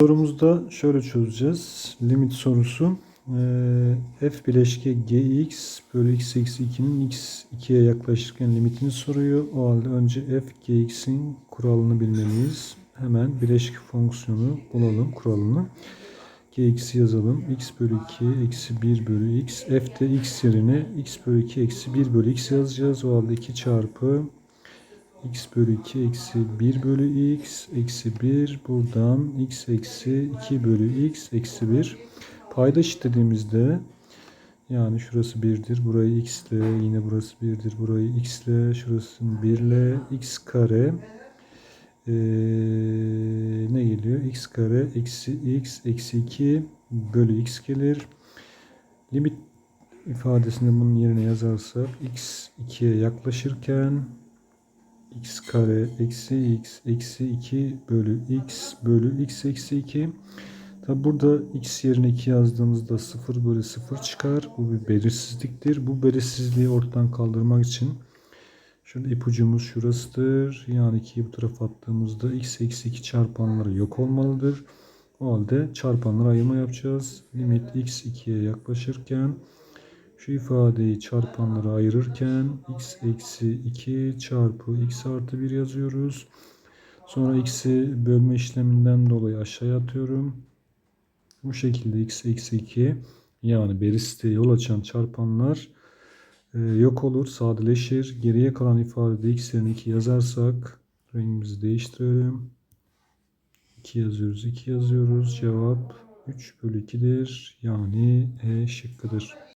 Sorumuzda şöyle çözeceğiz. Limit sorusu. Ee, f bileşke gx bölü x eksi 2'nin x 2'ye yaklaşırken limitini soruyor. O halde önce f gx'in kuralını bilmeliyiz. Hemen bileşke fonksiyonu bulalım kuralını. gx'i yazalım. x bölü 2 eksi 1 bölü x. f'de x yerine x bölü 2 eksi 1 bölü x yazacağız. O halde 2 çarpı x bölü 2 eksi 1 bölü x eksi 1 buradan x eksi 2 bölü x eksi 1 paydaş dediğimizde yani şurası 1'dir burayı x ile yine burası 1'dir burayı x ile şurasını 1 ile x kare. Ee, ne geliyor? X kare eksi x eksi 2 bölü x gelir. Limit ifadesini bunun yerine yazarsak x 2'ye yaklaşırken x kare eksi x eksi 2 bölü x bölü x eksi 2. Tabi burada x yerine 2 yazdığımızda 0 bölü 0 çıkar. Bu bir belirsizliktir. Bu belirsizliği ortadan kaldırmak için şurada ipucumuz şurasıdır. Yani 2'yi bu tarafa attığımızda x eksi 2 çarpanları yok olmalıdır. O halde çarpanlara ayırma yapacağız. Limit x 2'ye yaklaşırken şu ifadeyi çarpanlara ayırırken x eksi 2 çarpı x artı 1 yazıyoruz. Sonra x'i bölme işleminden dolayı aşağıya atıyorum. Bu şekilde x eksi 2 yani berisite yol açan çarpanlar e, yok olur, sadeleşir. Geriye kalan ifadede x yerine 2 yazarsak rengimizi değiştirelim. 2 yazıyoruz, 2 yazıyoruz. Cevap 3 bölü 2'dir. Yani E şıkkıdır.